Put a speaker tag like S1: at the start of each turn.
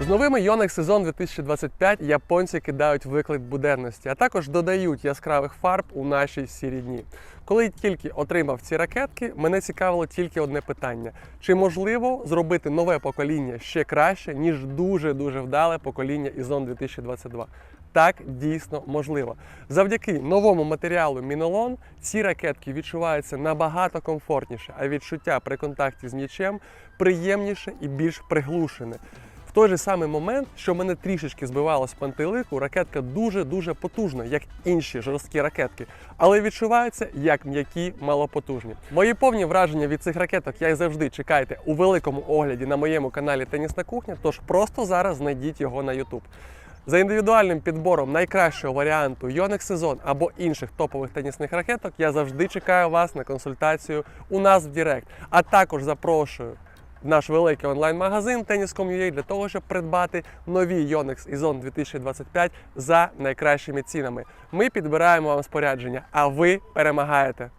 S1: З новими Yonex сезон 2025 японці кидають виклик буденності, а також додають яскравих фарб у наші сірі дні. Коли тільки отримав ці ракетки, мене цікавило тільки одне питання: чи можливо зробити нове покоління ще краще, ніж дуже дуже вдале покоління Ізон 2022? Так дійсно можливо. Завдяки новому матеріалу Мінолон ці ракетки відчуваються набагато комфортніше, а відчуття при контакті з м'ячем приємніше і більш приглушене. Той же самий момент, що мене трішечки збивало з пантелику, ракетка дуже-дуже потужна, як інші жорсткі ракетки, але відчуваються як м'які малопотужні. Мої повні враження від цих ракеток, як і завжди, чекайте у великому огляді на моєму каналі Тенісна кухня. Тож просто зараз знайдіть його на YouTube. За індивідуальним підбором найкращого варіанту Yonex сезон або інших топових тенісних ракеток я завжди чекаю вас на консультацію у нас в Директ. А також запрошую наш великий онлайн-магазин Tennis.com.ua для того, щоб придбати нові Yonex Ізон 2025 за найкращими цінами. Ми підбираємо вам спорядження, а ви перемагаєте.